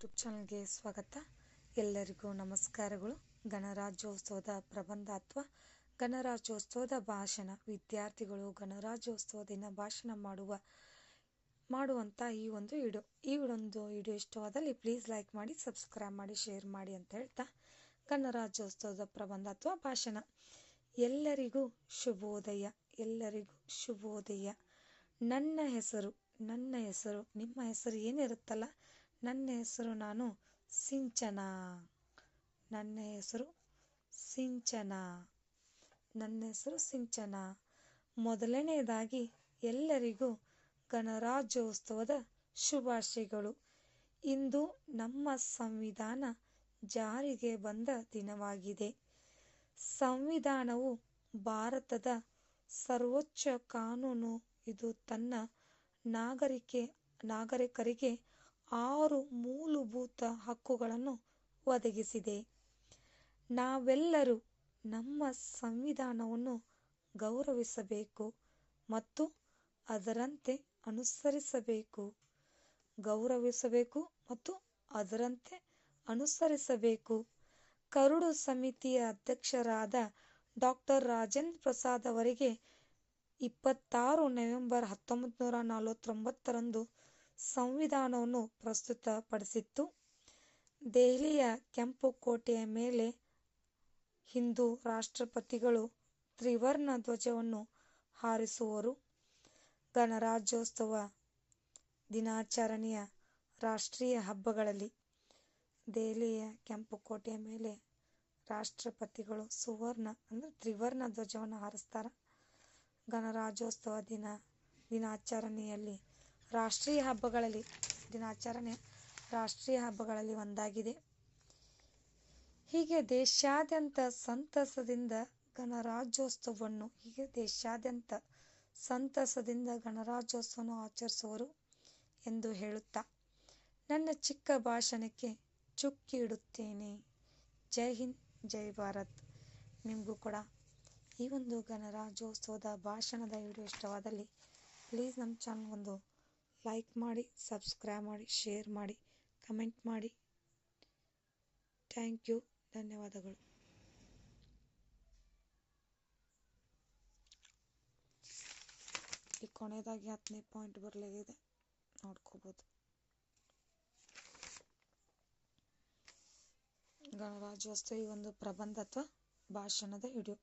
YouTube ಚಾನಲ್ಗೆ ಸ್ವಾಗತ. ಎಲ್ಲರಿಗೂ ನಮಸ್ಕಾರಗಳು. ಗಣರಾಜ್ಯೋತ್ಸವದ ಪ್ರಬಂಧ ಅಥವಾ ಗಣರಾಜ್ಯೋತ್ಸವದ ಭಾಷಣ. ವಿದ್ಯಾರ್ಥಿಗಳು ಗಣರಾಜ್ಯೋತ್ಸವ ದಿನ ಭಾಷಣ ಮಾಡುವ ಮಾಡುವಂಥ ಈ ಒಂದು ವಿಡಿಯೋ. ಈ ಒಂದು ವಿಡಿಯೋ ಇಷ್ಟವಾದಲ್ಲಿ ಪ್ಲೀಸ್ ಲೈಕ್ ಮಾಡಿ ಸಬ್ಸ್ಕ್ರೈಬ್ ಮಾಡಿ ಶೇರ್ ಮಾಡಿ ಅಂತ ಹೇಳ್ತಾ ಗಣರಾಜ್ಯೋತ್ಸವದ ಪ್ರಬಂಧ ಅಥವಾ ಭಾಷಣ. ಎಲ್ಲರಿಗೂ ಶುಭೋದಯ. ಎಲ್ಲರಿಗೂ ಶುಭೋದಯ. ನನ್ನ ಹೆಸರು ನನ್ನ ಹೆಸರು, ನಿಮ್ಮ ಹೆಸರು ಏನಿರುತ್ತಲ್ಲ ನನ್ನ ಹೆಸರು ನಾನು ಸಿಂಚನಾ. ನನ್ನ ಹೆಸರು ಸಿಂಚನಾ. ನನ್ನ ಹೆಸರು ಸಿಂಚನಾ. ಮೊದಲನೆಯದಾಗಿ ಎಲ್ಲರಿಗೂ ಗಣರಾಜ್ಯೋತ್ಸವದ ಶುಭಾಶಯಗಳು. ಇಂದು ನಮ್ಮ ಸಂವಿಧಾನ ಜಾರಿಗೆ ಬಂದ ದಿನವಾಗಿದೆ. ಸಂವಿಧಾನವು ಭಾರತದ ಸರ್ವೋಚ್ಚ ಕಾನೂನು. ಇದು ತನ್ನ ನಾಗರಿಕೆ, ನಾಗರಿಕರಿಗೆ ಆರು ಮೂಲಭೂತ ಹಕ್ಕುಗಳನ್ನು ಒದಗಿಸಿದೆ. ನಾವೆಲ್ಲರೂ ನಮ್ಮ ಸಂವಿಧಾನವನ್ನು ಗೌರವಿಸಬೇಕು ಮತ್ತು ಅದರಂತೆ ಅನುಸರಿಸಬೇಕು. ಗೌರವಿಸಬೇಕು ಮತ್ತು ಅದರಂತೆ ಅನುಸರಿಸಬೇಕು. ಕರಡು ಸಮಿತಿಯ ಅಧ್ಯಕ್ಷರಾದ ಡಾಕ್ಟರ್ ರಾಜೇಂದ್ರ ಪ್ರಸಾದ್ ಅವರಿಗೆ ಇಪ್ಪತ್ತಾರು ನವೆಂಬರ್ ಹತ್ತೊಂಬತ್ತು ನೂರ ನಲವತ್ತೊಂಬತ್ತರಂದು ಸಂವಿಧಾನವನ್ನು ಪ್ರಸ್ತುತಪಡಿಸಿತ್ತು. ದೆಹಲಿಯ ಕೆಂಪು ಕೋಟೆಯ ಮೇಲೆ ಹಿಂದೂ ರಾಷ್ಟ್ರಪತಿಗಳು ತ್ರಿವರ್ಣ ಧ್ವಜವನ್ನು ಹಾರಿಸುವರು. ಗಣರಾಜ್ಯೋತ್ಸವ ದಿನಾಚರಣೆಯ ರಾಷ್ಟ್ರೀಯ ಹಬ್ಬಗಳಲ್ಲಿ ದೆಹಲಿಯ ಕೆಂಪು ಕೋಟೆಯ ಮೇಲೆ ರಾಷ್ಟ್ರಪತಿಗಳು ಸುವರ್ಣ ಅಂದರೆ ತ್ರಿವರ್ಣ ಧ್ವಜವನ್ನು ಹಾರಿಸ್ತಾರೆ. ಗಣರಾಜ್ಯೋತ್ಸವ ದಿನ ದಿನಾಚರಣೆಯಲ್ಲಿ ರಾಷ್ಟ್ರೀಯ ಹಬ್ಬಗಳಲ್ಲಿ ದಿನಾಚರಣೆ ರಾಷ್ಟ್ರೀಯ ಹಬ್ಬಗಳಲ್ಲಿ ಒಂದಾಗಿದೆ. ಹೀಗೆ ದೇಶಾದ್ಯಂತ ಸಂತಸದಿಂದ ಗಣರಾಜ್ಯೋತ್ಸವವನ್ನು ಹೀಗೆ ದೇಶಾದ್ಯಂತ ಸಂತಸದಿಂದ ಗಣರಾಜ್ಯೋತ್ಸವವನ್ನು ಆಚರಿಸುವರು ಎಂದು ಹೇಳುತ್ತಾ, ನನ್ನ ಚಿಕ್ಕ ಭಾಷಣಕ್ಕೆ ಚುಕ್ಕಿ ಇಡುತ್ತೇನೆ. ಜೈ ಹಿಂದ್, ಜೈ ಭಾರತ್. ನಿಮಗೂ ಕೂಡ ಈ ಒಂದು ಗಣರಾಜ್ಯೋತ್ಸವದ ಭಾಷಣದ ವಿಡಿಯೋ ಇಷ್ಟವಾದಲ್ಲಿ ಪ್ಲೀಸ್ ನಮ್ಮ ಚಾನಲ್ ಒಂದು ಲೈಕ್ ಮಾಡಿ ಸಬ್ಸ್ಕ್ರೈಬ್ ಮಾಡಿ ಶೇರ್ ಮಾಡಿ ಕಮೆಂಟ್ ಮಾಡಿ. ಥ್ಯಾಂಕ್ ಯು ಧನ್ಯವಾದಗಳು. ಈ ಕೊನೆಯದಾಗಿ ಹತ್ತನೇ ಪಾಯಿಂಟ್ ಬರಲಿದೆ. ನೋಡ್ಕೋಬೋದು. ಗಣರಾಜ್ಯೋತ್ಸವ ಈ ಒಂದು ಪ್ರಬಂಧ ಅಥವಾ ಭಾಷಣದ ವಿಡಿಯೋ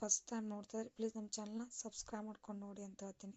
ಫಸ್ಟ್ ಟೈಮ್ ನೋಡ್ತಾ ಇದ್ರೆ ಪ್ಲೀಸ್ ನಮ್ಮ ಚಾನಲ್ನ ಸಬ್ಸ್ಕ್ರೈಬ್ ಮಾಡ್ಕೊಂಡು ನೋಡಿ ಅಂತ ಹೇಳ್ತೀನಿ.